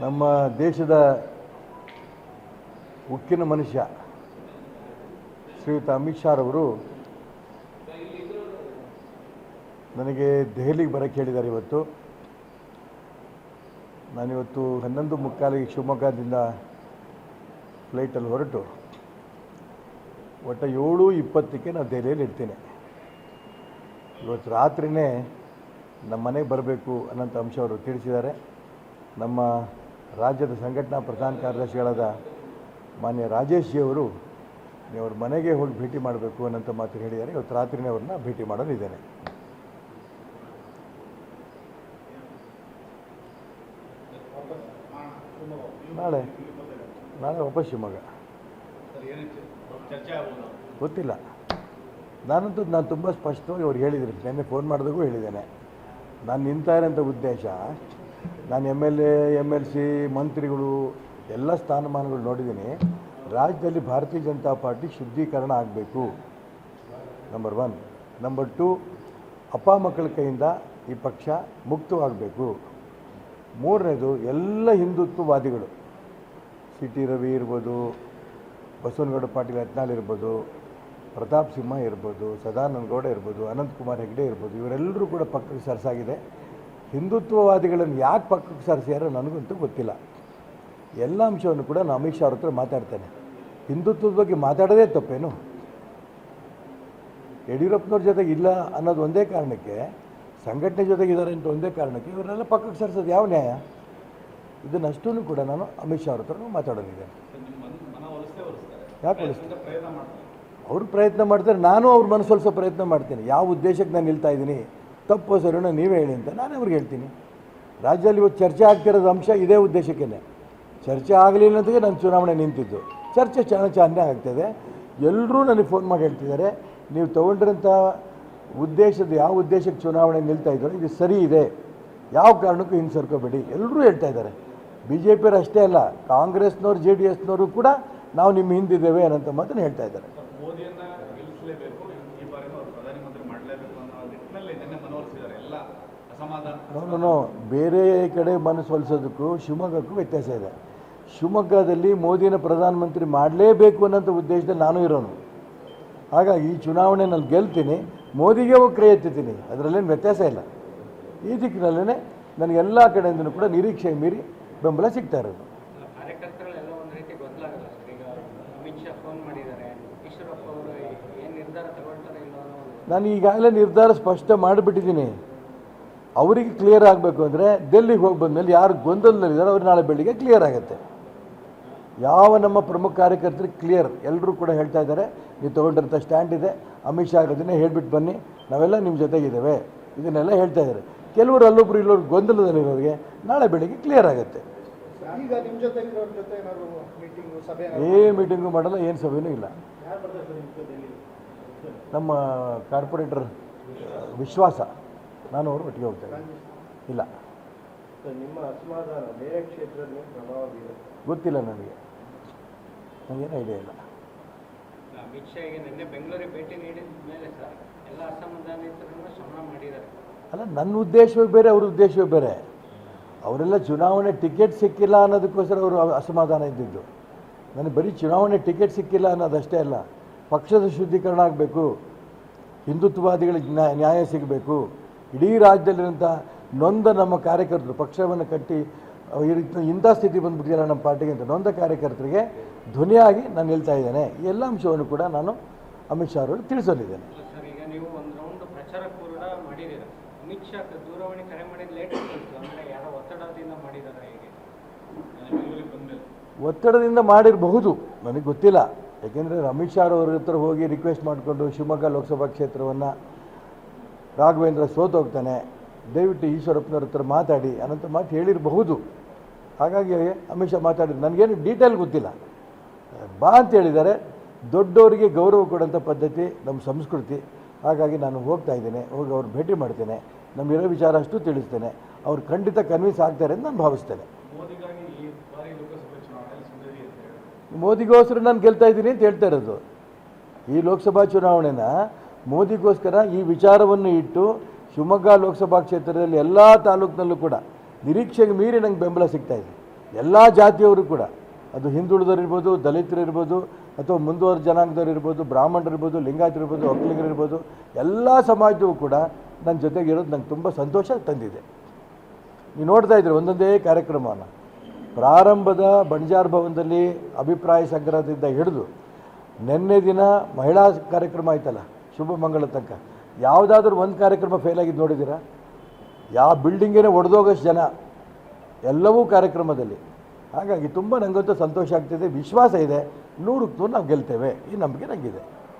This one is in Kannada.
ನಮ್ಮ ದೇಶದ ಉಕ್ಕಿನ ಮನುಷ್ಯ ಶ್ರೀಯುತ ಅಮಿತ್ ಶಾರವರು ನನಗೆ ದೆಹಲಿಗೆ ಬರೋಕ್ಕೆ ಹೇಳಿದ್ದಾರೆ ಇವತ್ತು. ನಾನಿವತ್ತು ಹನ್ನೊಂದು ಮುಕ್ಕಾಲಿಗೆ ಶಿವಮೊಗ್ಗದಿಂದ ಫ್ಲೈಟಲ್ಲಿ ಹೊರಟು. ಒಟ್ಟು ಏಳು ಇಪ್ಪತ್ತಕ್ಕೆ ನಾನು ದೆಹಲಿಯಲ್ಲಿ ಇರ್ತೇನೆ. ಇವತ್ತು ರಾತ್ರಿನೇ ನಮ್ಮ ಮನೆಗೆ ಬರಬೇಕು ಅನ್ನೋಂಥ ಅಂಶ ಅವರು ತಿಳಿಸಿದ್ದಾರೆ. ನಮ್ಮ ರಾಜ್ಯದ ಸಂಘಟನಾ ಪ್ರಧಾನ ಕಾರ್ಯದರ್ಶಿಗಳಾದ ಮಾನ್ಯ ರಾಜೇಶ್ ಜಿಯವರು ಮನೆಗೆ ಹೋಗಿ ಭೇಟಿ ಮಾಡಬೇಕು ಅನ್ನೋಂಥ ಮಾತು ಹೇಳಿದ್ದಾರೆ. ಇವತ್ತು ರಾತ್ರಿನೇ ಅವ್ರನ್ನ ಭೇಟಿ ಮಾಡೋನಿದ್ದೇನೆ ನಾಳೆ ನಾಳೆ ವಾಪಸ್ ಶಿವಮೊಗ್ಗ ಗೊತ್ತಿಲ್ಲ. ನಾನಂತೂ, ನಾನು ತುಂಬ ಸ್ಪಷ್ಟವಾಗಿ ಅವ್ರು ಹೇಳಿದ್ದೀನಿ ನೆನ್ನೆ ಫೋನ್ ಮಾಡಿದಾಗೂ ಹೇಳಿದ್ದೇನೆ. ನಾನು ನಿಂತ ಉದ್ದೇಶ ನಾನು M L A M L C ಮಂತ್ರಿಗಳು ಎಲ್ಲ ಸ್ಥಾನಮಾನಗಳು ನೋಡಿದ್ದೀನಿ. ರಾಜ್ಯದಲ್ಲಿ ಭಾರತೀಯ ಜನತಾ ಪಾರ್ಟಿ ಶುದ್ಧೀಕರಣ ಆಗಬೇಕು. ನಂಬರ್ ಒನ್ ನಂಬರ್ ಟು ಅಪ್ಪ ಮಕ್ಕಳ ಕೈಯಿಂದ ಈ ಪಕ್ಷ ಮುಕ್ತವಾಗಬೇಕು ಮೂರನೇದು, ಎಲ್ಲ ಹಿಂದುತ್ವವಾದಿಗಳು. ಸಿ ಟಿ ರವಿ ಇರ್ಬೋದು, ಬಸವನಗೌಡ ಪಾಟೀಲ್ ಯತ್ನಾಳ್ ಇರ್ಬೋದು, ಪ್ರತಾಪ್ ಸಿಂಹ ಇರ್ಬೋದು, ಸದಾನಂದ ಗೌಡ ಇರ್ಬೋದು, ಅನಂತಕುಮಾರ್ ಹೆಗ್ಡೆ ಇರ್ಬೋದು, ಇವರೆಲ್ಲರೂ ಕೂಡ ಪಕ್ಕಕ್ಕೆ ಸರಿಸಾಗಿದೆ. ಹಿಂದುತ್ವವಾದಿಗಳನ್ನು ಯಾಕೆ ಪಕ್ಕಕ್ಕೆ ಸರಿಸ್ಯಾರೋ ನನಗಂತೂ ಗೊತ್ತಿಲ್ಲ. ಎಲ್ಲ ಅಂಶವನ್ನು ಕೂಡ ನಾನು ಅಮಿತ್ ಶಾ ಅವ್ರ ಹತ್ರ ಮಾತಾಡ್ತೇನೆ. ಹಿಂದುತ್ವದ ಬಗ್ಗೆ ಮಾತಾಡೋದೇ ತಪ್ಪೇನು? ಯಡಿಯೂರಪ್ಪನವ್ರ ಜೊತೆಗೆ ಇಲ್ಲ ಅನ್ನೋದು ಒಂದೇ ಕಾರಣಕ್ಕೆ, ಸಂಘಟನೆ ಜೊತೆಗೆ ಇದ್ದಾರೆ ಅಂತ ಒಂದೇ ಕಾರಣಕ್ಕೆ ಇವರೆಲ್ಲ ಪಕ್ಕಕ್ಕೆ ಸರಿಸೋದು ಯಾವ ನ್ಯಾಯ? ಇದನ್ನಷ್ಟೂ ಕೂಡ ನಾನು ಅಮಿತ್ ಶಾ ಅವ್ರ ಹತ್ರ ಮಾತಾಡೋದಿದೆ. ಯಾಕೆ ಅವರು ಅವ್ರು ಪ್ರಯತ್ನ ಮಾಡ್ತಾರೆ. ನಾನು ಅವ್ರ ಮನಸ್ಸೊಲಿಸೋ ಪ್ರಯತ್ನ ಮಾಡ್ತೀನಿ. ಯಾವ ಉದ್ದೇಶಕ್ಕೆ ನಾನು ನಿಲ್ತಾ ಇದ್ದೀನಿ? ತಪ್ಪು ಸರಿನೋ ನೀವೇ ಹೇಳಿ ಅಂತ ನಾನು ಅವ್ರಿಗೆ ಹೇಳ್ತೀನಿ. ರಾಜ್ಯದಲ್ಲಿ ಇವತ್ತು ಚರ್ಚೆ ಆಗ್ತಿರೋದು ಅಂಶ ಇದೇ ಉದ್ದೇಶಕ್ಕೇ ಚರ್ಚೆ ಆಗಲಿಲ್ಲ ಅಂತಲೇ ನಾನು ಚುನಾವಣೆ ನಿಂತಿದ್ದು. ಚರ್ಚೆ ಚೆನ್ನಾಗಿ ಚೆನ್ನಾಗಿ ಆಗ್ತದೆ. ಎಲ್ಲರೂ ನನಗೆ ಫೋನ್ ಮಾಡಿ ಹೇಳ್ತಿದ್ದಾರೆ, ನೀವು ತೊಗೊಂಡಿರೋಂಥ ಉದ್ದೇಶದ ಯಾವ ಉದ್ದೇಶಕ್ಕೆ ಚುನಾವಣೆ ನಿಲ್ತಾ ಇದ್ದಾರೆ, ಇದು ಸರಿ ಇದೆ. ಯಾವ ಕಾರಣಕ್ಕೂ ಹಿಂದೆ ಸರ್ಕೋಬೇಡಿ ಎಲ್ಲರೂ ಹೇಳ್ತಾ ಇದ್ದಾರೆ. ಬಿ ಜೆ ಪಿಯವ್ರು ಅಷ್ಟೇ ಅಲ್ಲ, ಕಾಂಗ್ರೆಸ್ನವ್ರು, ಜೆ ಡಿ ಎಸ್ನವರು ಕೂಡ ನಾವು ನಿಮ್ಮ ಹಿಂದಿದ್ದೇವೆ ಅನ್ನೋಂಥ ಮಾತನ್ನು ಹೇಳ್ತಾ ಇದ್ದಾರೆ ಮೋದಿಯನ್ನ ಗೆಲ್ಲಿಸಲೇಬೇಕು ಈ ಬಾರಿನೂ ಅವರು ಪ್ರಧಾನಮಂತ್ರಿ ಮಾಡಲೇಬೇಕು ಅನ್ನೋ ನಿಟ್ಟಿನಲ್ಲಿ ನಿನ್ನೆ ಮನವೊಲಿಸಿದ್ದಾರೆ ಎಲ್ಲ ಅಸಮಾಧಾನ ನೋ ನೋ ಬೇರೆ ಕಡೆ ಮನಸ್ಸು ಹೊಲಿಸೋದಕ್ಕೂ ಶಿವಮೊಗ್ಗಕ್ಕೂ ವ್ಯತ್ಯಾಸ ಇದೆ. ಶಿವಮೊಗ್ಗದಲ್ಲಿ ಮೋದಿನ ಪ್ರಧಾನಮಂತ್ರಿ ಮಾಡಲೇಬೇಕು ಅನ್ನೋಂಥ ಉದ್ದೇಶದಲ್ಲಿ ನಾನು ಇರೋನು. ಹಾಗಾಗಿ ಈ ಚುನಾವಣೆ ನಾನು ಗೆಲ್ತೀನಿ ಮೋದಿಗೆ ಕೈ ಎತ್ತುತ್ತೀನಿ ಅದರಲ್ಲೇನು ವ್ಯತ್ಯಾಸ ಇಲ್ಲ. ಈ ದಿಕ್ಕಿನಲ್ಲೇ ನನಗೆ ಎಲ್ಲ ಕಡೆಯಿಂದಲೂ ಕೂಡ ನಿರೀಕ್ಷೆ ಮೀರಿ ಬೆಂಬಲ ಸಿಗ್ತಾ ಇರೋದು. ನಾನು ಈಗಾಗಲೇ ನಿರ್ಧಾರ ಸ್ಪಷ್ಟ ಮಾಡಿಬಿಟ್ಟಿದ್ದೀನಿ. ಅವರಿಗೆ ಕ್ಲಿಯರ್ ಆಗಬೇಕು ಅಂದರೆ ಡೆಲ್ಲಿಗೆ ಹೋಗಿ ಬಂದಮೇಲೆ ಯಾರು ಗೊಂದಲದಲ್ಲಿದ್ದಾರೆ ಅವ್ರು ನಾಳೆ ಬೆಳಿಗ್ಗೆ ಕ್ಲಿಯರ್ ಆಗುತ್ತೆ. ಯಾವ ನಮ್ಮ ಪ್ರಮುಖ ಕಾರ್ಯಕರ್ತರಿಗೆ ಕ್ಲಿಯರ್ ಎಲ್ಲರೂ ಕೂಡ ಹೇಳ್ತಾ ಇದ್ದಾರೆ ನೀವು ತೊಗೊಂಡಿರಂಥ ಸ್ಟ್ಯಾಂಡ್ ಇದೆ ಅಮಿತ್ ಶಾ ಅದನ್ನೇ ಹೇಳ್ಬಿಟ್ಟು ಬನ್ನಿ ನಾವೆಲ್ಲ ನಿಮ್ಮ ಜೊತೆಗಿದ್ದೇವೆ. ಇದನ್ನೆಲ್ಲ ಹೇಳ್ತಾ ಇದ್ದಾರೆ. ಕೆಲವರು ಅಲ್ಲೊಬ್ರು ಇಲ್ಲೊಬ್ರು ಗೊಂದಲದಲ್ಲಿರೋರಿಗೆ ನಾಳೆ ಬೆಳಿಗ್ಗೆ ಕ್ಲಿಯರ್ ಆಗುತ್ತೆ. ಏ ಮೀಟಿಂಗು ಮಾಡಲ್ಲ ಏನು ಸಭೆನೂ ಇಲ್ಲ. ನಮ್ಮ ಕಾರ್ಪೊರೇಟರ್ ವಿಶ್ವಾಸ. ನಾನು ಅವರು ಒಟ್ಟಿಗೆ ಹೋಗ್ತೇನೆ. ಇಲ್ಲ. ನಿಮ್ಮ ಅಸಮಾಧಾನ ಬೇರೆ ಕ್ಷೇತ್ರದಲ್ಲಿ ಪ್ರಭಾವ ಬೀರುತ್ತೆ ಗೊತ್ತಿಲ್ಲ ನನಗೆ. ನನಗೇನು ಐಡಿಯಾ ಇಲ್ಲ. ಅಮಿತ್ ಶಾಗೆ ನಿನ್ನೆ ಬೆಂಗಳೂರಿಗೆ ಭೇಟಿ ನೀಡಿದ ಮೇಲೆ ಸರ್ ಎಲ್ಲ ಅಸಮಾಧಾನಿತರನ್ನು ಮಾಡಿದ್ದಾರೆ. ಅಲ್ಲ ನನ್ನ ಉದ್ದೇಶವೇ ಬೇರೆ ಅವ್ರ ಉದ್ದೇಶವೇ ಬೇರೆ. ಅವರೆಲ್ಲ ಚುನಾವಣೆ ಟಿಕೆಟ್ ಸಿಕ್ಕಿಲ್ಲ ಅನ್ನೋದಕ್ಕೋಸ್ಕರ ಅವರು ಅಸಮಾಧಾನ ಇದ್ದಿದ್ದು. ನನಗೆ ಬರೀ ಚುನಾವಣೆ ಟಿಕೆಟ್ ಸಿಕ್ಕಿಲ್ಲ ಅನ್ನೋದಷ್ಟೇ ಅಲ್ಲ. ಪಕ್ಷದ ಶುದ್ಧೀಕರಣ ಆಗಬೇಕು. ಹಿಂದುತ್ವವಾದಿಗಳಿಗೆ ನ್ಯಾಯ ನ್ಯಾಯ ಸಿಗಬೇಕು. ಇಡೀ ರಾಜ್ಯದಲ್ಲಿರುವಂಥ ನೊಂದ ನಮ್ಮ ಕಾರ್ಯಕರ್ತರು ಪಕ್ಷವನ್ನು ಕಟ್ಟಿ ಈ ರೀತಿ ಇಂಥ ಸ್ಥಿತಿ ಬಂದುಬಿಟ್ಟಿಲ್ಲ ನಮ್ಮ ಪಾರ್ಟಿಗೆ ಅಂತ ನೊಂದ ಕಾರ್ಯಕರ್ತರಿಗೆ ಧ್ವನಿಯಾಗಿ ನಾನು ಹೇಳ್ತಾ ಇದ್ದೇನೆ. ಈ ಎಲ್ಲ ಅಂಶವನ್ನು ಕೂಡ ನಾನು ಅಮಿತ್ ಶಾ ಅವರು ತಿಳಿಸಲಿದ್ದೇನೆ. ಒತ್ತಡದಿಂದ ಮಾಡಿರಬಹುದು. ನನಗೆ ಗೊತ್ತಿಲ್ಲ. ಯಾಕೆಂದರೆ ಅಮಿತ್ ಶಾ ಅವರ ಹತ್ರ ಹೋಗಿ ರಿಕ್ವೆಸ್ಟ್ ಮಾಡಿಕೊಂಡು ಶಿವಮೊಗ್ಗ ಲೋಕಸಭಾ ಕ್ಷೇತ್ರವನ್ನು ರಾಘವೇಂದ್ರ ಸೋತೋಗ್ತಾನೆ ದಯವಿಟ್ಟು ಈಶ್ವರಪ್ಪನವ್ರ ಹತ್ರ ಮಾತಾಡಿ ಅನ್ನೋಂಥ ಮಾತು ಹೇಳಿರಬಹುದು. ಹಾಗಾಗಿ ಅಮಿತ್ ಶಾ ಮಾತಾಡಿದ್ರು. ನನಗೇನು ಡೀಟೇಲ್ ಗೊತ್ತಿಲ್ಲ. ಬಾ ಅಂತ ಹೇಳಿದ್ದಾರೆ. ದೊಡ್ಡವರಿಗೆ ಗೌರವ ಕೊಡೋಂಥ ಪದ್ಧತಿ ನಮ್ಮ ಸಂಸ್ಕೃತಿ. ಹಾಗಾಗಿ ನಾನು ಹೋಗ್ತಾ ಇದ್ದೇನೆ ಹೋಗಿ ಅವ್ರು ಭೇಟಿ ಮಾಡ್ತೇನೆ. ನಮಗಿರೋ ವಿಚಾರ ಅಷ್ಟು ತಿಳಿಸ್ತೇನೆ. ಅವ್ರು ಖಂಡಿತ ಕನ್ವಿನ್ಸ್ ಆಗ್ತಾರೆ ಅಂತ ನಾನು ಭಾವಿಸ್ತೇನೆ. ಮೋದಿಗೋಸ್ಕರ ನಾನು ಗೆಲ್ತಾ ಇದ್ದೀನಿ ಅಂತ ಹೇಳ್ತಾ ಇರೋದು. ಈ ಲೋಕಸಭಾ ಚುನಾವಣೆನ ಮೋದಿಗೋಸ್ಕರ ಈ ವಿಚಾರವನ್ನು ಇಟ್ಟು ಶಿವಮೊಗ್ಗ ಲೋಕಸಭಾ ಕ್ಷೇತ್ರದಲ್ಲಿ ಎಲ್ಲ ತಾಲೂಕಿನಲ್ಲೂ ಕೂಡ ನಿರೀಕ್ಷೆಗೆ ಮೀರಿ ನಂಗೆ ಬೆಂಬಲ ಸಿಗ್ತಾ ಇದೆ. ಎಲ್ಲ ಜಾತಿಯವರು ಕೂಡ, ಅದು ಹಿಂದುಳಿದವರು ದಲಿತರಿರ್ಬೋದು ಅಥವಾ ಮುಂದುವರೆದ ಜನಾಂಗದವ್ರು ಇರ್ಬೋದು, ಬ್ರಾಹ್ಮಣರು ಇರ್ಬೋದು, ಲಿಂಗಾಯತರು ಇರ್ಬೋದು, ಒಕ್ಕಲಿಗರು ಇರ್ಬೋದು, ಎಲ್ಲ ಸಮಾಜದವು ಕೂಡ ನನ್ನ ಜೊತೆಗೆ ಇರೋದು ನಂಗೆ ತುಂಬ ಸಂತೋಷ ತಂದಿದೆ. ನೀವು ನೋಡ್ತಾ ಇದ್ದೀರಿ ಒಂದೊಂದೇ ಕಾರ್ಯಕ್ರಮವನ್ನು. ಪ್ರಾರಂಭದ ಬಂಜಾರ್ ಭವನದಲ್ಲಿ ಅಭಿಪ್ರಾಯ ಸಂಗ್ರಹದಿಂದ ಹಿಡಿದು, ನಿನ್ನೆ ದಿನ ಮಹಿಳಾ ಕಾರ್ಯಕ್ರಮ ಆಯ್ತಲ್ಲ? ಶುಭ ಮಂಗಳ ತನಕ. ಯಾವುದಾದ್ರೂ ಒಂದು ಕಾರ್ಯಕ್ರಮ ಫೇಲ್ ಆಗಿದ್ದು ನೋಡಿದ್ದೀರಾ? ಯಾವ ಬಿಲ್ಡಿಂಗೇನೆ ಒಡೆದೋಗೋಷ್ಟು ಜನ. ಎಲ್ಲವೂ ಕಾರ್ಯಕ್ರಮದಲ್ಲಿ. ಹಾಗಾಗಿ ತುಂಬ ನನಗಂತೂ ಸಂತೋಷ ಆಗ್ತಿದೆ. ವಿಶ್ವಾಸ ಇದೆ. ನೂರಕ್ಕೆ ನೂರು ನಾವು ಗೆಲ್ತೇವೆ. ಈ ನಂಬಿಕೆ ನನಗಿದೆ